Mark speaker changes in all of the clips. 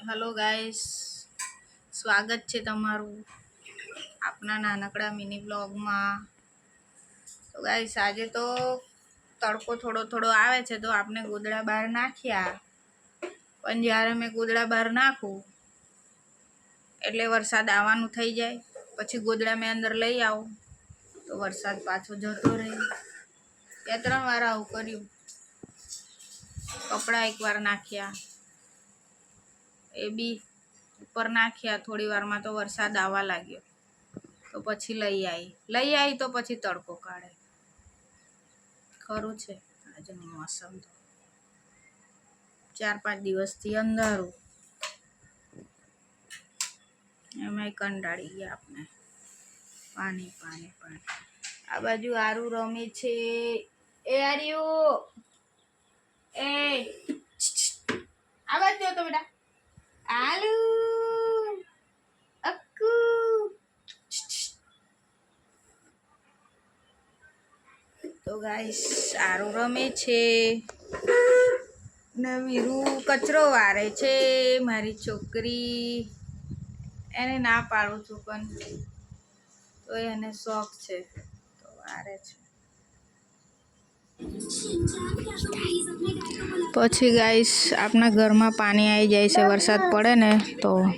Speaker 1: Hello guys સ્વાગત છે તમારું આપના નાનકડા મિની બ્લોગમાં તો ગાઈસ આજે તો તડકો થોડો થોડો આવે છે તો આપણે ગોદડા બહાર નાખ્યા. પણ જ્યારે મેં ગોદડા બહાર નાખું, એટલે વરસાદ આવવાનું થઈ જાય. પછી ગોદડા મેં અંદર લઈ આવું. તો વરસાદ પાછો જતો રહે. બે ત્રણ વાર આવું કર્યું. કપડાં એકવાર નાખ્યા. એ બી ઉપર નાખ્યા, થોડી વારમાં તો વરસાદ આવવા લાગ્યો. તો પછી લઈ આવી લઈ આવી તો પછી તડકો કાઢે. ખરું છે આજનું મોસમ તો. ચાર પાંચ દિવસથી અંધારું. એમાંય કંટાળી ગયા આપણે પાણી પાણી પાણી. આ બાજુ આરું રમે છે. એ આર્યો એ આ બાજુ જો તો બેટા આલુ અક્કુ તો ગાય સારું રમે છે. ને વીરુ કચરો વારે છે, મારી છોકરી. એને ના પાડું છું પણ, તો એને શોખ છે, તો વારે છે. પછી ગાઈસ આપણા ઘરમાં પાણી આવી જાય છે, વરસાદ પડે ને, તો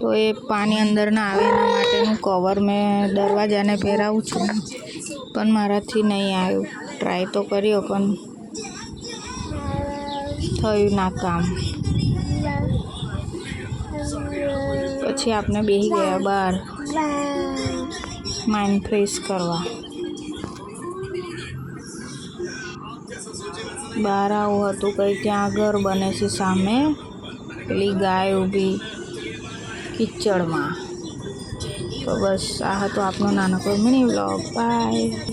Speaker 1: તો એ પાણી અંદર ના આવે એના માટેનું કવર મેં દરવાજાને પહેરાવું છું. પણ મારાથી નહીં આવ્યું. ટ્રાય તો કર્યો, પણ થયું ના કામ. પછી આપણે બેસી ગયા બહાર માઇન્ડ ફ્રેશ કરવા. બહાર આવું હતું, કંઈ ત્યાં ઘર બને છે સામે. પેલી ગાય ઊભી. કિચડમાં. તો બસ આ હતો આપણો નાનકડો મિની વ્લોગ. બાય